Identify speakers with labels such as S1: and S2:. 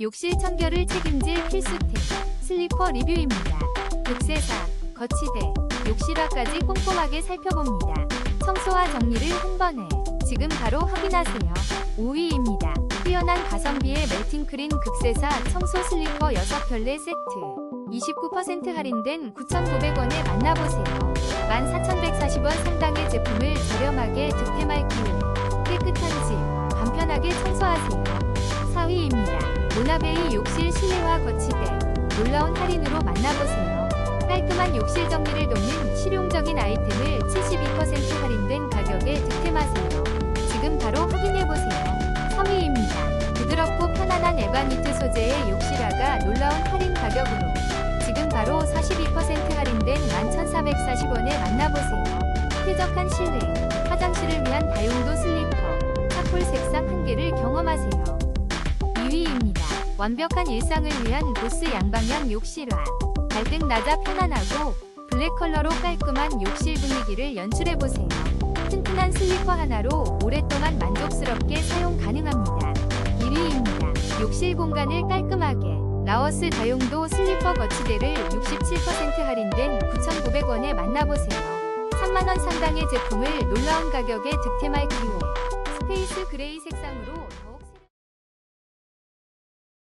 S1: 욕실 청결을 책임질 필수템 슬리퍼 리뷰입니다. 극세사, 거치대, 욕실화까지 꼼꼼하게 살펴봅니다. 청소와 정리를 한 번에 지금 바로 확인하세요. 5위입니다. 뛰어난 가성비의 멜팅크린 극세사 청소 슬리퍼 6켤레 세트 29% 할인된 9,900원에 만나보세요. 14,140원 상당의 제품을 저렴하게 득템할 기회. 모나베이 욕실 실내화 거치대. 놀라운 할인으로 만나보세요. 깔끔한 욕실 정리를 돕는 실용적인 아이템을 72% 할인된 가격에 득템하세요. 지금 바로 확인해보세요. 3위입니다. 부드럽고 편안한 에바니트 소재의 욕실화가 놀라운 할인 가격으로 지금 바로 42% 할인된 11,440원에 만나보세요. 쾌적한 실내, 화장실을 위한 다용도 슬리퍼, 차콜 색상 한 개를 경험하세요. 2위입니다. 완벽한 일상을 위한 보스 양방향 욕실화. 발등 낮아 편안하고 블랙 컬러로 깔끔한 욕실 분위기를 연출해보세요. 튼튼한 슬리퍼 하나로 오랫동안 만족스럽게 사용 가능합니다. 1위입니다. 욕실 공간을 깔끔하게 라오스 다용도 슬리퍼 거치대를 67% 할인된 9,900원에 만나보세요. 3만원 상당의 제품을 놀라운 가격에 득템할 기회. 스페이스 그레이 색상으로 더